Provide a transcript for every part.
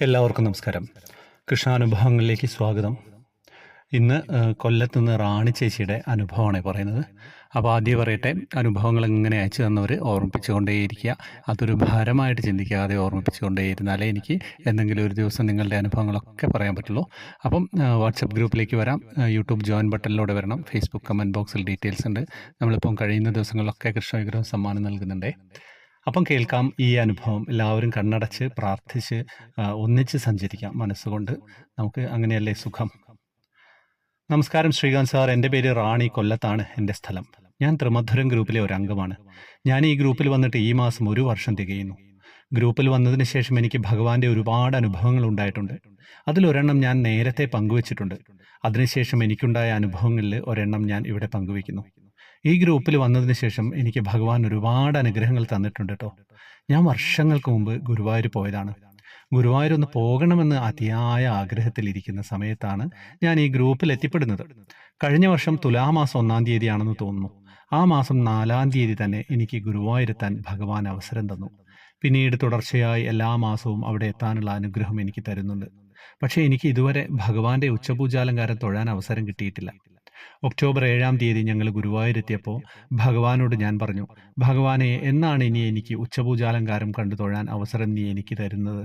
എല്ലാവർക്കും നമസ്കാരം. കൃഷ്ണാനുഭവങ്ങളിലേക്ക് സ്വാഗതം. ഇന്ന് കൊല്ലത്ത് നിന്ന് റാണി ചേച്ചിയുടെ അനുഭവമാണ് പറയുന്നത്. അപ്പോൾ ആദ്യം പറയട്ടെ അനുഭവങ്ങൾ എങ്ങനെ അയച്ചു തന്നവർ ഓർമ്മിപ്പിച്ചുകൊണ്ടേയിരിക്കുക. അതൊരു ഭാരമായിട്ട് ചിന്തിക്കാതെ ഓർമ്മിപ്പിച്ചുകൊണ്ടേയിരുന്നാലേ എനിക്ക് എന്തെങ്കിലും ഒരു ദിവസം നിങ്ങളുടെ അനുഭവങ്ങളൊക്കെ പറയാൻ പറ്റുള്ളൂ. അപ്പം വാട്സപ്പ് ഗ്രൂപ്പിലേക്ക് വരാം. യൂട്യൂബ് ജോയിൻ ബട്ടണിലൂടെ വരണം. ഫേസ്ബുക്ക് കമന്റ് ബോക്സിൽ ഡീറ്റെയിൽസ് ഉണ്ട്. നമ്മളിപ്പം കഴിയുന്ന ദിവസങ്ങളിലൊക്കെ കൃഷ്ണവിഗ്രഹം സമ്മാനം നൽകുന്നുണ്ടേ. അപ്പം കേൾക്കാം ഈ അനുഭവം. എല്ലാവരും കണ്ണടച്ച് പ്രാർത്ഥിച്ച് ഒന്നിച്ച് സഞ്ചരിക്കാം മനസ്സുകൊണ്ട്. നമുക്ക് അങ്ങനെയല്ലേ സുഖം? നമസ്കാരം ശ്രീകാന്ത് സാർ. എന്റെ പേര് റാണി കൊല്ലത്താണ്. എന്റെ സ്ഥലം. ഞാൻ ത്രിമധുരം ഗ്രൂപ്പിലെ ഒരു അംഗമാണ്. ഞാൻ ഈ ഗ്രൂപ്പിൽ വന്നിട്ട് ഈ മാസം ഒരു വർഷം തികയുന്നു. ഗ്രൂപ്പിൽ വന്നതിന് ശേഷം എനിക്ക് ഭഗവാന്റെ ഒരുപാട് അനുഭവങ്ങൾ ഉണ്ടായിട്ടുണ്ട്. അതിലൊരെണ്ണം ഞാൻ നേരത്തെ പങ്കുവച്ചിട്ടുണ്ട്. അതിനുശേഷം എനിക്കുണ്ടായ അനുഭവങ്ങളിൽ ഒരെണ്ണം ഞാൻ ഇവിടെ പങ്കുവയ്ക്കുന്നു. ഈ ഗ്രൂപ്പിൽ വന്നതിന് ശേഷം എനിക്ക് ഭഗവാൻ ഒരുപാട് അനുഗ്രഹങ്ങൾ തന്നിട്ടുണ്ട് കേട്ടോ. ഞാൻ വർഷങ്ങൾക്ക് മുമ്പ് ഗുരുവായൂർ പോയതാണ്. ഗുരുവായൂർ ഒന്ന് പോകണമെന്ന് അതിയായ ആഗ്രഹത്തിലിരിക്കുന്ന സമയത്താണ് ഞാൻ ഈ ഗ്രൂപ്പിൽ എത്തിപ്പെടുന്നത്. കഴിഞ്ഞ വർഷം തുലാമാസം ഒന്നാം തീയതിയാണെന്ന് തോന്നുന്നു. ആ മാസം നാലാം തീയതി തന്നെ എനിക്ക് ഗുരുവായൂരെത്താൻ ഭഗവാൻ അവസരം തന്നു. പിന്നീട് തുടർച്ചയായി എല്ലാ മാസവും അവിടെ എത്താനുള്ള അനുഗ്രഹം എനിക്ക് തരുന്നുണ്ട്. പക്ഷേ എനിക്ക് ഇതുവരെ ഭഗവാന്റെ ഉച്ചപൂജാലങ്കാരം തൊഴാൻ അവസരം കിട്ടിയിട്ടില്ല. ഒക്ടോബർ ഏഴാം തീയതി ഞങ്ങൾ ഗുരുവായൂരെത്തിയപ്പോൾ ഭഗവാനോട് ഞാൻ പറഞ്ഞു ഭഗവാനെ എന്നാണ് ഇനി എനിക്ക് ഉച്ചപൂജാലങ്കാരം കണ്ടു തൊഴാൻ അവസരം നീ എനിക്ക് തരുന്നത്?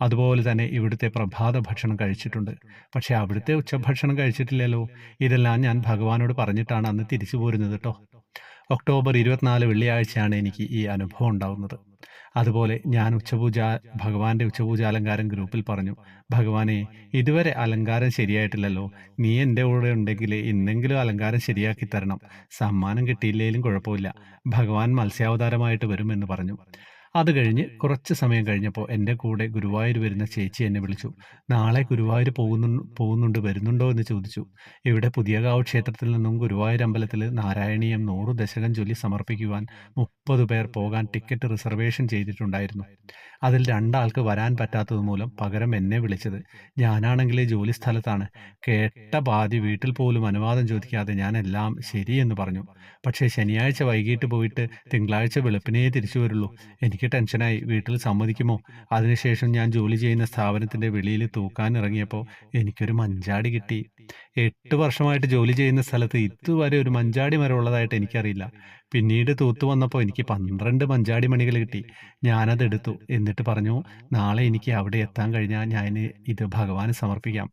അതുപോലെ തന്നെ ഇവിടുത്തെ പ്രഭാത ഭക്ഷണം കഴിച്ചിട്ടുണ്ട്. പക്ഷേ അവിടുത്തെ ഉച്ചഭക്ഷണം കഴിച്ചിട്ടില്ലല്ലോ. ഇതെല്ലാം ഞാൻ ഭഗവാനോട് പറഞ്ഞിട്ടാണ് അന്ന് തിരിച്ചു പോരുന്നത് കേട്ടോ ഒക്ടോബർ ഇരുപത്തിനാല് വെള്ളിയാഴ്ചയാണ് എനിക്ക് ഈ അനുഭവം ഉണ്ടാകുന്നത് അതുപോലെ ഞാൻ ഉച്ചപൂജ ഭഗവാന്റെ ഉച്ചപൂജ അലങ്കാരം ഗ്രൂപ്പിൽ പറഞ്ഞു ഭഗവാനെ ഇതുവരെ അലങ്കാരം ശരിയായിട്ടില്ലല്ലോ. നീ എന്റെ കൂടെ ഉണ്ടെങ്കിൽ ഇന്നെങ്കിലും അലങ്കാരം ശരിയാക്കി തരണം. സമ്മാനം കിട്ടിയില്ലെങ്കിലും കുഴപ്പമില്ല. ഭഗവാൻ മത്സ്യാവതാരമായിട്ട് വരുമെന്ന് പറഞ്ഞു. അത് കഴിഞ്ഞ് കുറച്ച് സമയം കഴിഞ്ഞപ്പോൾ എന്റെ കൂടെ ഗുരുവായൂർ വരുന്ന ചേച്ചി എന്നെ വിളിച്ചു. നാളെ ഗുരുവായൂർ പോകുന്നു പോകുന്നുണ്ട് വരുന്നുണ്ടോ? എന്ന് ചോദിച്ചു. ഇവിടെ പുതിയകാവ് ക്ഷേത്രത്തിൽ നിന്നും ഗുരുവായൂർ അമ്പലത്തിൽ നാരായണീയം നൂറ് ദശകം ചൊല്ലി സമർപ്പിക്കുവാൻ മുപ്പത് പേർ പോകാൻ ടിക്കറ്റ് റിസർവേഷൻ ചെയ്തിട്ടുണ്ടായിരുന്നു. അതിൽ രണ്ടാൾക്ക് വരാൻ പറ്റാത്തത് മൂലം പകരം എന്നെ വിളിച്ചത്. ഞാനാണെങ്കിൽ ജോലി സ്ഥലത്താണ്. കേട്ട പാതി വീട്ടിൽ പോലും അനുവാദം ചോദിക്കാതെ ഞാൻ എല്ലാം ശരിയെന്ന് പറഞ്ഞു. പക്ഷേ ശനിയാഴ്ച വൈകിട്ട് പോയിട്ട് തിങ്കളാഴ്ച വെളുപ്പിനേ തിരിച്ചു വരുള്ളൂ. എനിക്ക് ടെൻഷനായി. വീട്ടിൽ സമ്മതിക്കുമോ? അതിനുശേഷം ഞാൻ ജോലി ചെയ്യുന്ന സ്ഥാപനത്തിന്റെ വെളിയിൽ തൂക്കാൻ ഇറങ്ങിയപ്പോൾ എനിക്കൊരു മഞ്ചാടി കിട്ടി. എട്ട് വർഷമായിട്ട് ജോലി ചെയ്യുന്ന സ്ഥലത്ത് ഇതുവരെ ഒരു മഞ്ചാടി മരം ഉള്ളതായിട്ട് എനിക്കറിയില്ല. പിന്നീട് തൂത്തു വന്നപ്പോൾ എനിക്ക് പന്ത്രണ്ട് മഞ്ചാടി മണികൾ കിട്ടി. ഞാനത് എടുത്തു. എന്നിട്ട് പറഞ്ഞു നാളെ എനിക്ക് അവിടെ എത്താൻ കഴിഞ്ഞാൽ ഞാൻ ഇത് ഭഗവാന് സമർപ്പിക്കാം.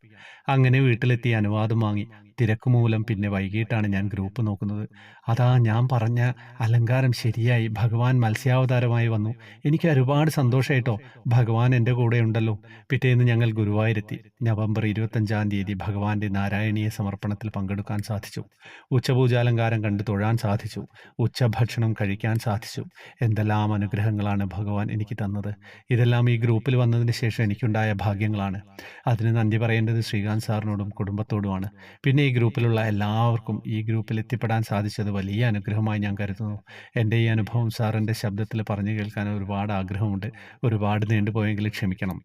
അങ്ങനെ വീട്ടിലെത്തി അനുവാദം വാങ്ങി. തിരക്ക് മൂലം പിന്നെ വൈകിട്ടാണ് ഞാൻ ഗ്രൂപ്പ് നോക്കുന്നത്. അതാ ഞാൻ പറഞ്ഞ അലങ്കാരം ശരിയായി. ഭഗവാൻ മത്സ്യാവതാരമായി വന്നു. എനിക്ക് ഒരുപാട് സന്തോഷമായിട്ടോ ഭഗവാൻ എന്റെ കൂടെ ഉണ്ടല്ലോ. പിറ്റേന്ന് ഞങ്ങൾ ഗുരുവായൂരെത്തി. നവംബർ ഇരുപത്തഞ്ചാം തീയതി ഭഗവാന്റെ നാരായണീയ സമർപ്പണത്തിൽ പങ്കെടുക്കാൻ സാധിച്ചു. ഉച്ചപൂജാലങ്കാരം കണ്ട് തൊഴാൻ സാധിച്ചു. ഉച്ചഭക്ഷണം കഴിക്കാൻ സാധിച്ചു. എന്തെല്ലാം അനുഗ്രഹങ്ങളാണ് ഭഗവാൻ എനിക്ക് തന്നത്. ഇതെല്ലാം ഈ ഗ്രൂപ്പിൽ വന്നതിന് ശേഷം എനിക്കുണ്ടായ ഭാഗ്യങ്ങളാണ്. അതിന് നന്ദി പറയേണ്ടത് ശ്രീകാന്ത് സാറിനോടും കുടുംബത്തോടുമാണ്. പിന്നെ ഈ ഗ്രൂപ്പിലുള്ള എല്ലാവർക്കും ഈ ഗ്രൂപ്പിൽ എത്തിപ്പെടാൻ സാധിച്ചത് വലിയ അനുഗ്രഹമായി ഞാൻ കരുതുന്നു. എന്റെ ഈ അനുഭവം സാറിന്റെ ശബ്ദത്തിൽ പറഞ്ഞു കേൾക്കാൻ ഒരുപാട് ആഗ്രഹമുണ്ട്. ഒരുപാട് നീണ്ടുപോയെങ്കിൽ ക്ഷമിക്കണം.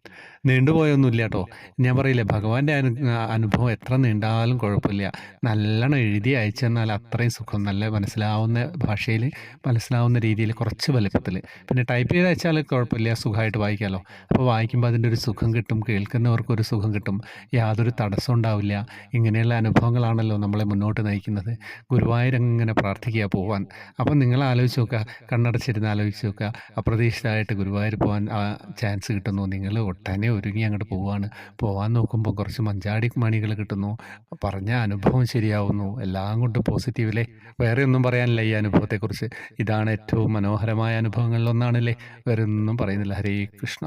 നീണ്ടുപോയൊന്നുമില്ല കേട്ടോ. ഞാൻ പറയില്ലേ ഭഗവാന്റെ അനു അനുഭവം എത്ര നീണ്ടാലും കുഴപ്പമില്ല. നല്ലോണം എഴുതി അയച്ചെന്നാൽ അത്രയും സുഖം നല്ല മനസ്സിലാവുന്ന ഭാഷയിൽ മനസ്സിലാവുന്ന രീതിയിൽ കുറച്ച് വലുപ്പത്തിൽ. പിന്നെ ടൈപ്പ് ചെയ്ത് അയച്ചാൽ കുഴപ്പമില്ല സുഖമായിട്ട് വായിക്കാമല്ലോ അപ്പോൾ വായിക്കുമ്പോൾ അതിന്റെ ഒരു സുഖം കിട്ടും കേൾക്കുന്നവർക്കൊരു സുഖം കിട്ടും യാതൊരു തടസ്സം ഉണ്ടാവില്ല. ഇങ്ങനെയുള്ള അനുഭവങ്ങളാണല്ലോ നമ്മളെ മുന്നോട്ട് നയിക്കുന്നത്. ഗുരുവായൂരങ്ങ് അങ്ങനെ പ്രാർത്ഥിക്കുക പോവാൻ. അപ്പം നിങ്ങൾ ആലോചിച്ച് നോക്കുക കണ്ണടച്ചിരുന്ന് ആലോചിച്ച് നോക്കുക. അപ്രതീക്ഷിതമായിട്ട് ഗുരുവായൂർ പോകാൻ ചാൻസ് കിട്ടുന്നു. നിങ്ങൾ ഒട്ടനെ ഒരുങ്ങി അങ്ങോട്ട് പോവാണ്. പോകാൻ നോക്കുമ്പോൾ കുറച്ച് മഞ്ചാടി മണികൾ കിട്ടുന്നു. പറഞ്ഞ അനുഭവം ശരിയാവുന്നു. എല്ലാം കൊണ്ടും പോസിറ്റീവിലെ വേറെ ഒന്നും പറയാനില്ല ഈ അനുഭവത്തെക്കുറിച്ച് ഇതാണ് ഏറ്റവും മനോഹരമായ അനുഭവങ്ങളിലൊന്നാണല്ലേ? വേറെ ഒന്നും പറയുന്നില്ല. ഹരേ കൃഷ്ണ.